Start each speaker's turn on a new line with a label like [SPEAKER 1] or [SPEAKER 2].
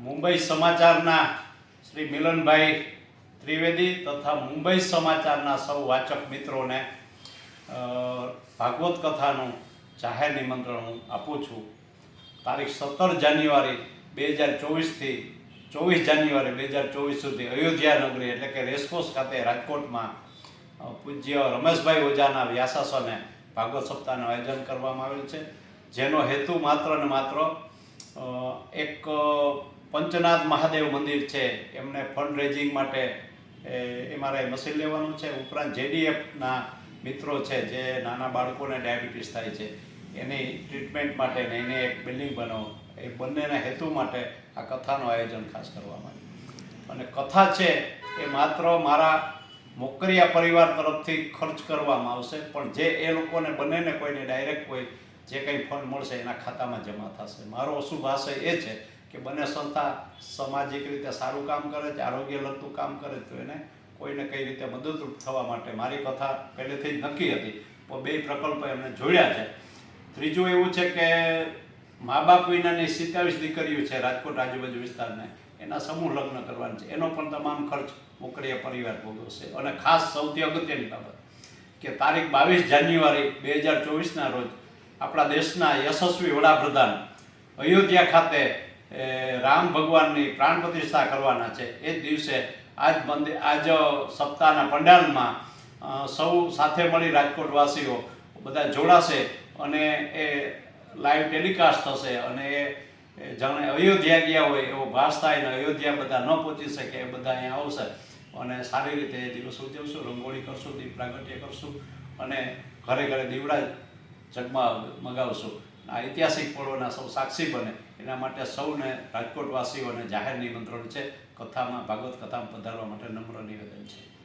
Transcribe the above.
[SPEAKER 1] મુંબઈ સમાચારના શ્રી મિલનભાઈ ત્રિવેદી તથા મુંબઈ સમાચારના સૌ વાચક મિત્રોને ભાગવત કથાનું જાહેર નિમંત્રણ હું આપું છું. તારીખ સત્તર જાન્યુઆરી બે હજાર ચોવીસથી, ચોવીસ જાન્યુઆરી બે હજાર ચોવીસ સુધી અયોધ્યા નગરી એટલે કે રેસકોર્સ ખાતે રાજકોટમાં પૂજ્ય રમેશભાઈ ઓઝાના વ્યાસાસને ભાગવત સપ્તાહનું આયોજન કરવામાં આવેલ છે. જેનો હેતુ માત્ર ને માત્ર એક પંચનાથ મહાદેવ મંદિર છે, એમને ફંડ રેઝિંગ માટે, એ મારે મશીન લેવાનું છે. ઉપરાંત જેડીએફના મિત્રો છે, જે નાના બાળકોને ડાયાબિટીસ થાય છે, એની ટ્રીટમેન્ટ માટે ને એને એક બિલ્ડિંગ બનાવો. એ બંનેના હેતુ માટે આ કથાનું આયોજન ખાસ કરવામાં આવ્યું. અને કથા છે, એ માત્ર મારા મોકરિયા પરિવાર તરફથી ખર્ચ કરવામાં આવશે, પણ જે એ લોકોને બંનેને કોઈને ડાયરેક્ટ કોઈ જે કંઈ ફંડ મળશે, એના ખાતામાં જમા થશે. મારો અશુભ આશય એ છે કે બંને સંસ્થા સામાજિક રીતે સારું કામ કરે છે આરોગ્ય લગતું કામ કરે તો એને કોઈને કઈ રીતે મદદરૂપ થવા માટે મારી કથા પહેલેથી જ નક્કી હતી. પણ બે પ્રકલ્પ એમને જોડ્યા છે. ત્રીજું એવું છે કે મા બાપ વિનાની સિત્તાવીસ દીકરીઓ છે રાજકોટ આજુબાજુ વિસ્તારને, એના સમૂહ લગ્ન કરવાનું છે. એનો પણ તમામ ખર્ચ મોકળીએ પરિવાર ભોગવશે. અને ખાસ સૌથી અગત્યની બાબત કે તારીખ બાવીસ જાન્યુઆરી બે હજાર ચોવીસના રોજ આપણા દેશના યશસ્વી વડાપ્રધાન અયોધ્યા ખાતે રામ ભગવાનની પ્રાણ પ્રતિષ્ઠા કરવાના છે. એ જ દિવસે આજ મંદિર આજ સપ્તાહના પંડાલમાં સૌ સાથે મળી રાજકોટવાસીઓ બધા જોડાશે અને એ લાઈવ ટેલિકાસ્ટ થશે અને એ જાણે અયોધ્યા ગયા હોય એવો ભાસ થાય ને અયોધ્યા બધા ન પહોંચી શકે એ બધા અહીંયા આવશે. અને સારી રીતે એ દિવસ ઉજવશું, રંગોળી કરશું, દીપ પ્રાગટ્ય કરશું અને ઘરે ઘરે દીવડા જગમાં મગાવશું. આ ઐતિહાસિક પળોના સૌ સાક્ષી બને. એના માટે સૌને રાજકોટવાસીઓને જાહેર નિમંત્રણ છે. કથામાં, ભાગવત કથામાં પધારવા માટે નમ્ર નિવેદન છે.